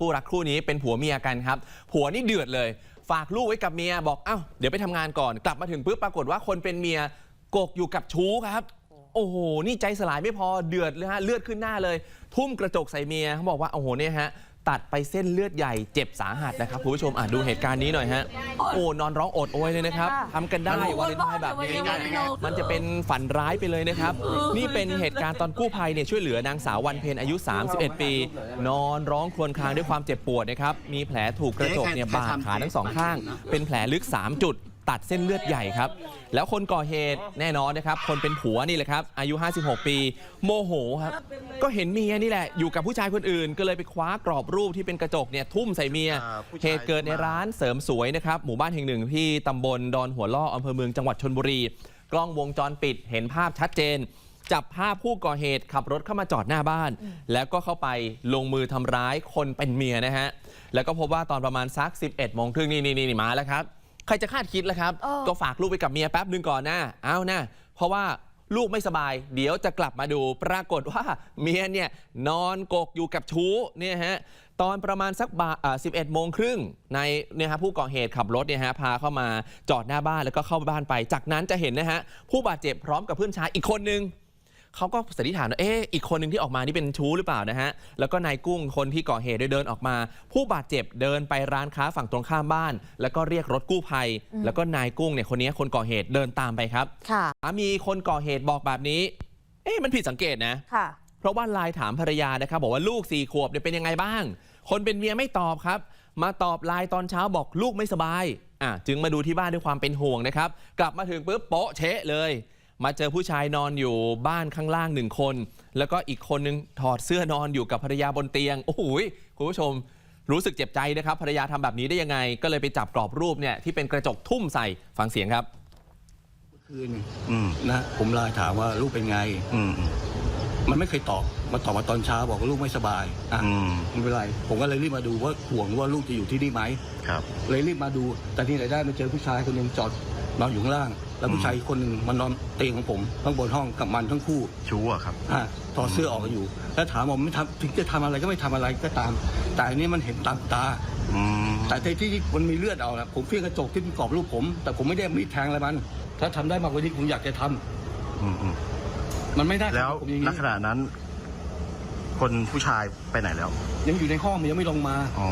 คู่รักคู่นี้เป็นผัวเมียกันครับ ผัวนี่เดือดเลย ฝากลูกไว้กับเมียบอกเอ้าเดี๋ยวไปทำงานก่อน กลับมาถึงปุ๊บปรากฏว่าคนเป็นเมียกกอยู่กับชู้ครับ โอ้โห นี่ใจสลายไม่พอเดือดเลยฮะเลือดขึ้นหน้าเลย ทุ่มกระจกใส่เมียเขาบอกว่าโอ้โหเนี่ยฮะ ตัดไปเส้นเลือดใหญ่เจ็บสาหัสนะครับคุณผู้ชมอะดูเหตุการณ์นี้หน่อยฮะ โอ้นอนร้องโอดโอยเลยนะครับค่ะทำกันได้วันเลนไทน์แบบนี้เนี่ยมันจะเป็นฝันร้ายไปเลยนะครับ นี่เป็นเหตุการณ์ตอนกู้ภัยเนี่ยช่วยเหลือนางสาววันเพ็ญอายุ 31 ปี นอนร้องครวญครางด้วยความเจ็บปวดนะครับมีแผลถูกกระจกเนี่ยบาดขาทั้งสองข้าง เป็นแผลลึก 3 จุด ตัดเส้นเลือดใหญ่ครับ แล้วคนก่อเหตุแน่นอนนะครับ คนเป็นผัวนี่แหละครับ อายุ 56 ปี โมโหครับ ก็เห็นเมียนี่แหละ อยู่กับผู้ชายคนอื่น ก็เลยไปคว้ากรอบรูปที่เป็นกระจกเนี่ยทุ่มใส่เมียอ่าผู้ชายเหตุเกิดในร้านเสริมสวยนะครับ หมู่บ้านแห่งหนึ่งที่ตำบลดอนหัวล่ออำเภอเมืองจังหวัดชนบุรี กล้องวงจรปิดเห็นภาพชัดเจนจับภาพผู้ก่อเหตุขับรถเข้ามาจอดหน้าบ้าน แล้วก็เข้าไปลงมือทำร้ายคนเป็นเมียนะฮะ แล้วก็พบว่าตอนประมาณสัก 11โมงครึ่งนี่นี่นี่มาแล้วครับ ใครจะคาดคิดล่ะครับ เออ ก็ฝากลูกไปกับเมียแป๊บหนึงก่อนนะเอานะ เพราะว่าลูกไม่สบาย เดี๋ยวจะกลับมาดู ปรากฏว่าเมียเนี่ยนอนกกอยู่กับชู้เนี่ยฮะตอนประมาณสักบ่าอ่า11โมงครึ่งในเนี่ยฮะผู้ก่อเหตุขับรถเนี่ยฮะพาเข้ามาจอดหน้าบ้านแล้วก็เข้าบ้านไป จากนั้นจะเห็นนะฮะผู้บาดเจ็บพร้อมกับเพื่อนชายอีกคนนึง เขาก็สันนิษฐานว่าเอ๊ะอีกคนหนึ่งที่ออกมานี่เป็นชู้หรือเปล่านะฮะแล้วก็นายกุ้งคนที่ก่อเหตุเดินออกมา ผู้บาดเจ็บเดินไปร้านค้าฝั่งตรงข้ามบ้าน แล้วก็เรียกรถกู้ภัย แล้วก็นายกุ้งเนี่ยคนนี้คนก่อเหตุเดินตามไปครับค่ะสามีคนก่อเหตุบอกแบบนี้ เอ๊ะมันผิดสังเกตนะค่ะเพราะว่าไลน์ถามภรรยานะครับบอกว่าลูกสี่ขวบเนี่ยเป็นยังไงบ้าง คนเป็นเมียไม่ตอบครับ มาตอบไลน์ตอนเช้าบอกลูกไม่สบายอะจึงมาดูที่บ้านด้วยความเป็นห่วงนะครับ กลับมาถึงปุ๊บโป๊ะเชะเลย มาเจอผู้ชายนอนอยู่บ้านข้างล่างหนึ่งคน แล้วก็อีกคนนึงถอดเสื้อนอนอยู่กับภรรยาบนเตียง โอ้โหยคุณผู้ชมรู้สึกเจ็บใจนะครับภรรยาทำแบบนี้ได้ยังไง ก็เลยไปจับกรอบรูปเนี่ยที่เป็นกระจกทุ่มใส่ฟังเสียงครับคืนอืมนะผมไลน์ถามว่าลูกเป็นไง อืมอืมมันไม่เคยตอบมาตอบมาตอนเช้าบอกว่าลูกไม่สบายอะอืมไม่เป็นไร ผมก็เลยรีบมาดูว่าห่วงว่าลูกจะอยู่ที่นี่ไหมครับ เลยรีบมาดู แต่ที่ไหนได้มาเจอผู้ชายคนหนึ่งจอดนอนอยู่ข้างล่างแล้วผู้ชายอีกคนหนึ่งมานอนเตียงของผมข้างบนห้องกับมันทั้งคู่ชู้อะครับอะถอดเสื้อออกกันอยู่ แล้วถามว่าไม่ทำถึงจะทำอะไรก็ไม่ทำอะไรก็ตาม แต่อันนี้มันเห็นตามตา อืมแต่ที่ที่มันมีเลือดเอานะผมเฟี้ยงกระจกที่มันกรอบรูปผม แต่ผมไม่ได้มีดแทงอะไรมัน ถ้าทำได้มากกว่านี้ผมอยากจะทำอืมอืมมันไม่ได้แล้วผมอย่างณนี้ขณะนั้น คนผู้ชายไปไหนแล้ว ยังอยู่ในห้องมันยังไม่ลงมา อ๋อ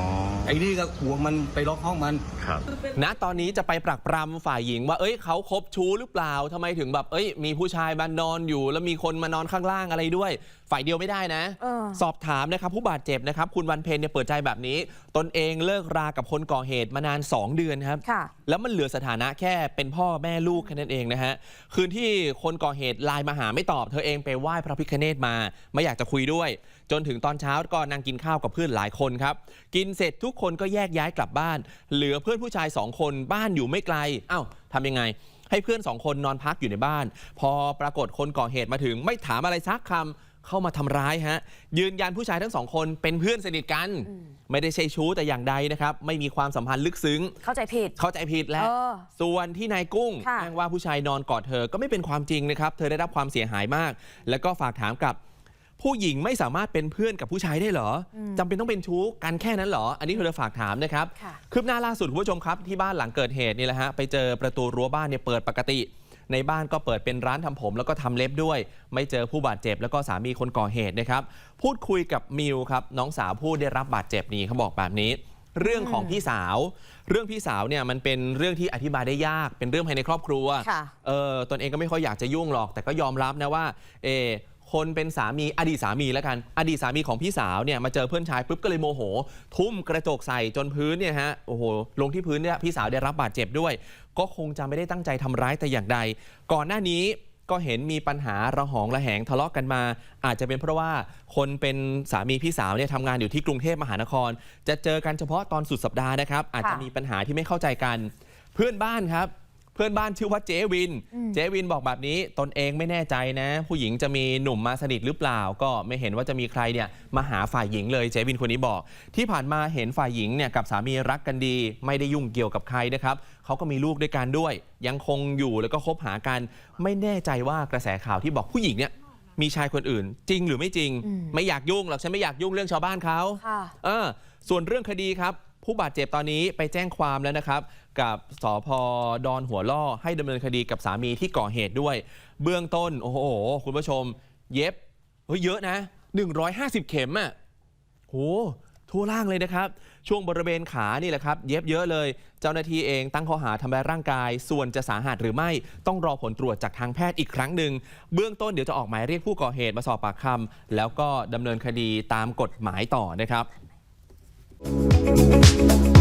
ไอ้นี่ก็ห่วงมันไปล็อกห้องมัน ครับ ณตอนนี้จะไปปรักปรำฝ่ายหญิงว่า เอ้ยเขาคบชู้หรือเปล่าทำไมถึงแบบ เอ้ย มีผู้ชายมานอนอยู่ แล้วมีคนมานอนข้างล่างอะไรด้วย ฝ่ายเดียวไม่ได้นะ เออ สอบถามนะครับผู้บาดเจ็บนะครับ คุณวันเพ็ญเนี่ยเปิดใจแบบนี้ ตนเองเลิกรากับคนก่อเหตุมานาน 2 เดือนครับ ค่ะ แล้วมันเหลือสถานะแค่เป็นพ่อแม่ลูกแค่นั้นเองนะฮะ คืนที่คนก่อเหตุไลน์มาหาไม่ตอบเธอเองไปไหว้พระพิคเนตมา ไม่อยากจะคุยด้วย จนถึงตอนเช้าก็นั่งกินข้าวกับเพื่อนหลายคนครับ กินเสร็จทุกคนก็แยกย้ายกลับบ้าน เหลือเพื่อนผู้ชายสองคนบ้านอยู่ไม่ไกลเอ้าทำยังไง ให้เพื่อนสองคนนอนพักอยู่ในบ้าน พอปรากฏคนก่อเหตุมาถึงไม่ถามอะไรซักคำ เข้ามาทำร้ายฮะ ยืนยันผู้ชายทั้งสองคนเป็นเพื่อนสนิทกัน ไม่ได้ใช่ชู้แต่อย่างใดนะครับ ไม่มีความสัมพันธ์ลึกซึ้ง เข้าใจผิด เข้าใจผิดแล้ว เออส่วนที่นายกุ้งค่ะ อ้างว่าผู้ชายนอนกอดเธอก็ไม่เป็นความจริงนะครับ เธอได้รับความเสียหายมาก แล้วก็ฝากถามกลับ ผู้หญิงไม่สามารถเป็นเพื่อนกับผู้ชายได้เหรออจำเป็นต้องเป็นชู้กันแค่นั้นเหรอ อันนี้เธอฝากถามนะครับ ค่ะ คืบหน้าล่าสุดคุณผู้ชมครับ ที่บ้านหลังเกิดเหตุนี่แหละฮะไปเจอประตูรั้วบ้านเนี่ยเปิดปกติ ในบ้านก็เปิดเป็นร้านทำผม แล้วก็ทำเล็บด้วย ไม่เจอผู้บาดเจ็บ แล้วก็สามีคนก่อเหตุนะครับ พูดคุยกับมิวครับน้องสาวผู้ได้รับบาดเจ็บนี่เขาบอกแบบนี้ เรื่องของพี่สาว เรื่องพี่สาวเนี่ยมันเป็นเรื่องที่อธิบายได้ยาก เป็นเรื่องภายในครอบครัวค่ะเออตนเองก็ไม่ค่อยอยากจะยุ่งหรอก แต่ก็ยอมรับนะว่า เออ คนเป็นสามีอดีตสามีแล้วกัน อดีตสามีของพี่สาวเนี่ยมาเจอเพื่อนชายปุ๊บก็เลยโมโห ทุ่มกระจกใส่จนพื้นเนี่ยฮะโอ้โหลงที่พื้นเนี่ยพี่สาวได้รับบาดเจ็บด้วย ก็คงจะไม่ได้ตั้งใจทำร้ายแต่อย่างใด ก่อนหน้านี้ก็เห็นมีปัญหาระหองระแหงทะเลาะกันมา อาจจะเป็นเพราะว่าคนเป็นสามีพี่สาวเนี่ยทำงานอยู่ที่กรุงเทพมหานคร จะเจอกันเฉพาะตอนสุดสัปดาห์นะครับ อาจจะมีปัญหาที่ไม่เข้าใจกัน เพื่อนบ้านครับ เพื่อนบ้านชื่อว่าเจวิน เจวินบอกแบบนี้ตนเองไม่แน่ใจนะ ผู้หญิงจะมีหนุ่มมาสนิทหรือเปล่า ก็ไม่เห็นว่าจะมีใครเนี่ยมาหาฝ่ายหญิงเลยเจวินคนนี้บอก ที่ผ่านมาเห็นฝ่ายหญิงเนี่ยกับสามีรักกันดี ไม่ได้ยุ่งเกี่ยวกับใครนะครับเขาก็มีลูกด้วยกันด้วย ยังคงอยู่แล้วก็คบหากัน ไม่แน่ใจว่ากระแสข่าวที่บอกผู้หญิงเนี่ยมีชายคนอื่น จริงหรือไม่จริงอืมไม่อยากยุ่งหรอกฉันไม่อยากยุ่งเรื่องชาวบ้านเขาค่ะเออส่วนเรื่องคดีครับ ผู้บาดเจ็บตอนนี้ไปแจ้งความแล้วนะครับ กับสพดอนหัวล่อให้ดำเนินคดีกับสามีที่ก่อเหตุด้วย เบื้องต้น โอ้โห คุณผู้ชม เย็บเฮ้ยเยอะนะ 150 เข็มอะโหทั่วล่างเลยนะครับ ช่วงบริเวณขานี่แหละครับ เย็บเยอะเลย เจ้าหน้าที่เองตั้งข้อหาทำร้ายร่างกาย ส่วนจะสาหัสหรือไม่ต้องรอผลตรวจจากทางแพทย์อีกครั้งหนึ่งเบื้องต้นเดี๋ยวจะออกหมายเรียกผู้ก่อเหตุมาสอบปากคำแล้วก็ดำเนินคดีตามกฎหมายต่อนะครับ Thank you.